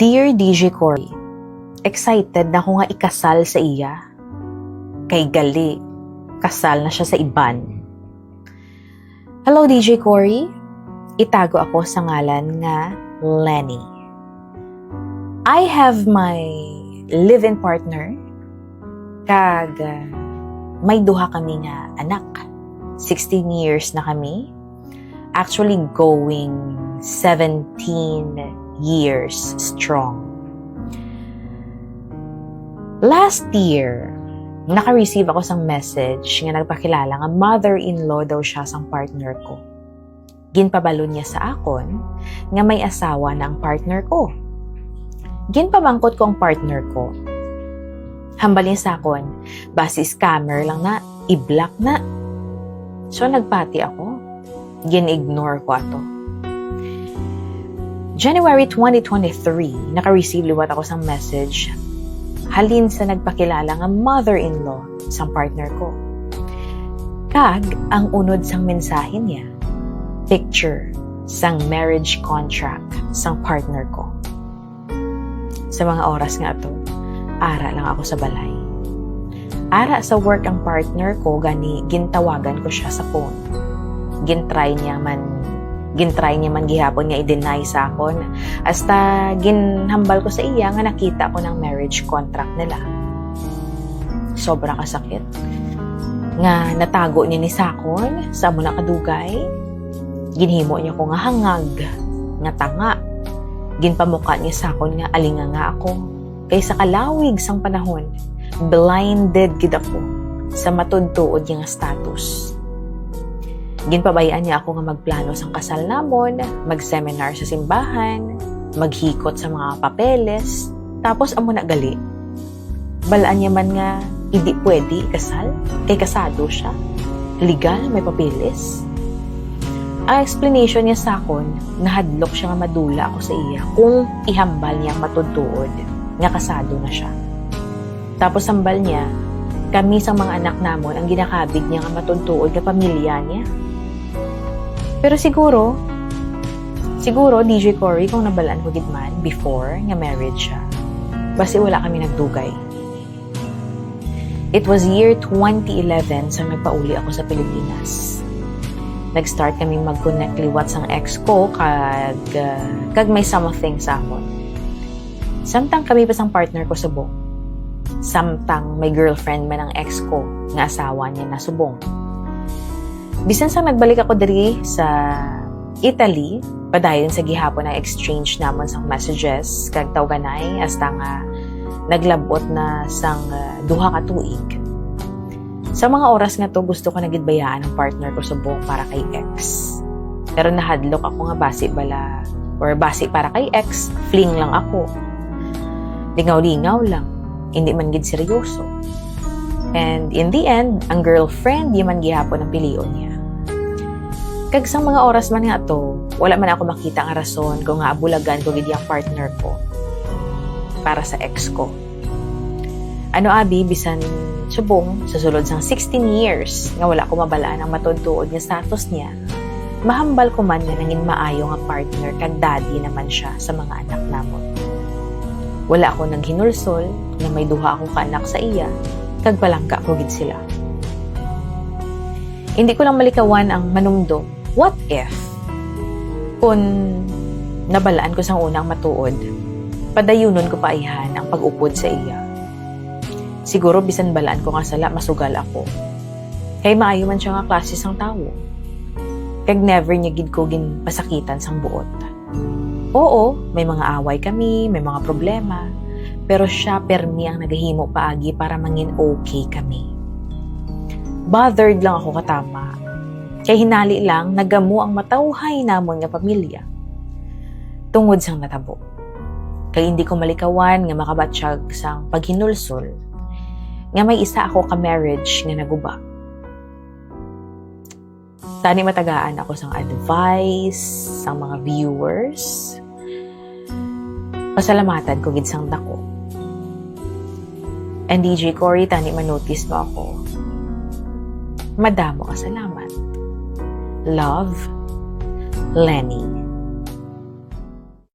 Dear DJ Cory, excited na ako nga ikasal sa iya. Kay gali, kasal na siya sa iban. Hello DJ Cory, itago ako sa ngalan nga Lenny. I have my live-in partner, kag may duha kami nga anak. 16 years na kami. Actually going 17 years strong. Last year, naka-receive ako sang message nga nagpakilala nga mother-in-law daw siya sang partner ko. Ginpabalo niya sa akon nga may asawa na ang partner ko. Ginpamangkot ko ang partner ko. Hambal niya sa akon, basi scammer lang na, i-block na. So nagpati ako. Gin-ignore ko ato. January 2023, naka-receive liwat ako sang message halin sa nagpakilala nga mother-in-law sang partner ko. Kag, ang unod sang mensahe niya, picture sang marriage contract sang partner ko. Sa mga oras nga to, ara lang ako sa balay. Ara sa work ang partner ko, gani gintawagan ko siya sa phone. Gintry niya man gintry niya man gihapon nga i-deny sa akon. Hasta ginhambal ko sa iya nga nakita ko ng marriage contract nila. Sobrang kasakit nga natago niya ni sakon sa amo na kadugay ginhimo niya ko nga hangag nga tanga. Ginpamuka niya sakon nga alinga nga ako. Kaysa kalawig sang panahon blinded gid ako sa matudtuod nga status Ginpabayaan niya ako nga magplano sang kasal namon, mag-seminar sa simbahan, maghikot sa mga papeles, tapos amo na gali. Balaan niya man nga hindi pwede ikasal, kay kasado siya. Legal, may papeles. Ang explanation niya sa akon, nahadlok siya nga madula ako sa iya kung ihambal niya matudtuod nga kasado na siya. Tapos hambal niya, kami sa mga anak namon ang ginakabig niya nga matudtuod nga pamilya niya. Pero siguro, siguro, DJ Cory, kung nabalaan ko gid man before nga marriage siya, basi wala kami nagdugay. It was year 2011 sa nagpauli ako sa Pilipinas. Nag-start kami mag-connect liwat sang ex ko kag, uh, kag may something sa amon. Samtang kami pa sang partner ko subong. Samtang may girlfriend man ang ex ko nga asawa niya na subong bisan sa nagbalik ako diri sa Italy, padayon sa gihapon ang exchange namon sang messages kag tawganay hasta nga naglabot na sang uh, duha ka tuig. Sa mga oras nga to gusto ko nagidbayaan ang partner ko subong para kay ex. Pero nahadlok ako nga basi bala or basi para kay ex, fling lang ako. Lingaw-lingaw lang, hindi man gid seryoso. And in the end, ang girlfriend di man gihapon ang pilion niya. Kag sa mga oras man nga to, wala man ako makita ang rason kung nga abulagan ko gid yung partner ko para sa ex ko. Ano abi bisan subong sa sulod sang 16 years nga wala ko mabalaan ang matudtuod nga status niya. Mahambal ko man nga nangin maayo nga partner kag daddy naman siya sa mga anak namon. Wala ako nang hinulsol nga may duha akong kaanak sa iya kag palangka ko gid sila. Hindi ko lang malikawan ang manumdum what if kung nabalaan ko sang unang matuod, padayunon ko pa ihan ang pag-upod sa iya. Siguro bisan balaan ko nga sala, masugal ako. Kay maayo man siya nga klase sang tawo. Kag never niya gid ko gin pasakitan sang buot. Oo, may mga away kami, may mga problema, pero siya permi ang nagahimo paagi para mangin okay kami. Bothered lang ako katama Kay hinali lang, nagamo ang matawhay namon nga pamilya. Tungod sang natabo. Kay hindi ko malikawan nga makabatsyag sang paghinulsol nga may isa ako ka marriage nga naguba. Tani matagaan ako sang advice sang mga viewers. Pasalamatan ko gid sang dako. And DJ Cory, tani manotice mo ako. Madamo ka salamat. Love, Lenny.